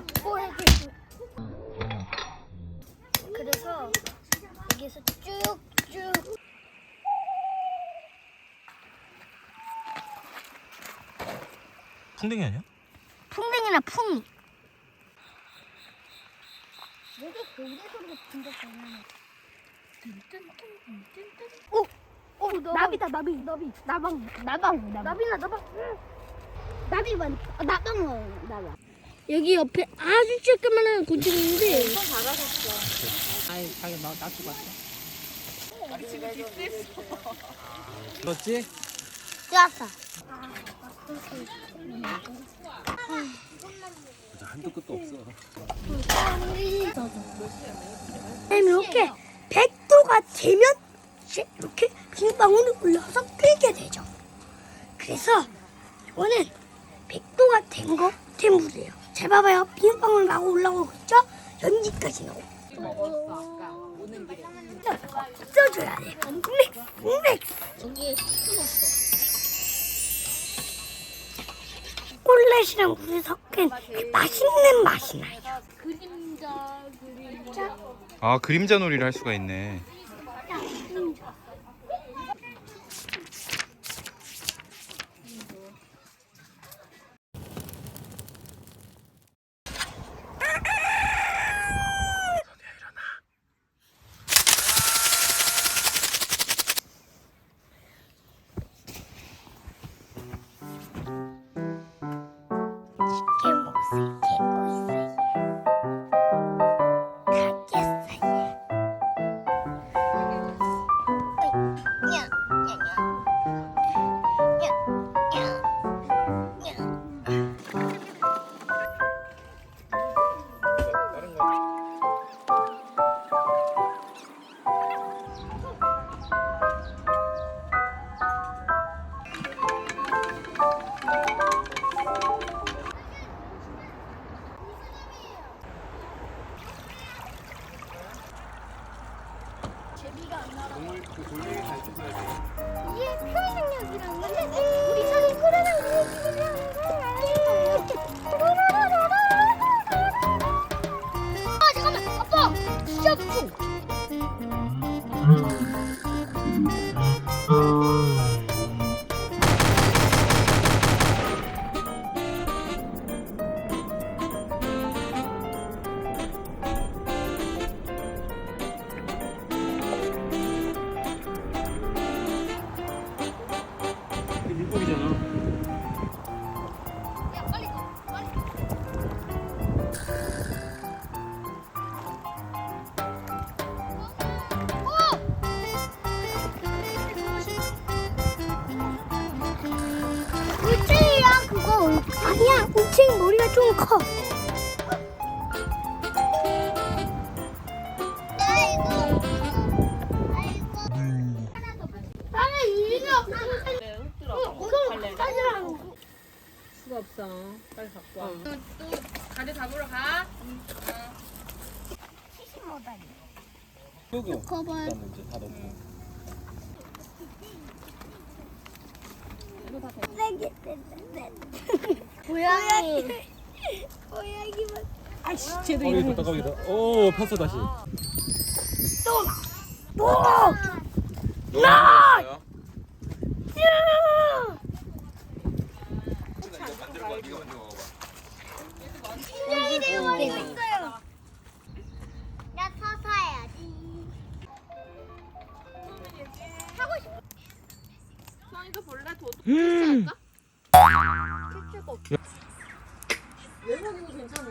잡고 해주고 그래서 여기서 쭉쭉. 풍뎅이 아니야? 풍뎅이나 풍 여기 고개 소리가 진짜 장난해 오! 나비다 나비. 나비. 나방 나방 나비나 나방. 나비 만 아, 나방 나방. 여기 옆에 아주 조그만한 곤충이 있는데 아이 자기 나 놔두고 왔어. 그렇지? 뛰었어. 한도 끝도 없어. 이렇게 100도가 되면 이렇게 빙방울이 올라서 끓게 되죠. 그래서 이거는 100도가 된 거, 된 물이에요. 잘 봐봐요. 빙방울 막 올라오고 있죠? 연기까지 나오고. 써줘야 돼. 믹스. 여기에 콜렛이랑 물이 섞인 그 맛있는 맛이 나요. 그림자 그림자. 아 그림자 놀이를 할 수가 있네. 이게 표현력이라는 건데 우리 사진 아 야 울챙이 머리가 좀 커. 나는 이리가 네, 흙들어. 그럼 사진하는 거. 수가 없어. 빨리 갖고 와. 또, 또 가게 잡으러 가. 여기 커버. 일단 이제 다 넣고. 고양이. 고양이만. 아이씨 쟤도 거기다 또 거기다. 오 폈어 다시. 또. 나. 되고 있어요. 나 서서 해야지. 하고 싶어. 수환이도 볼래? 도 음. 할까? 외국인도 괜찮네.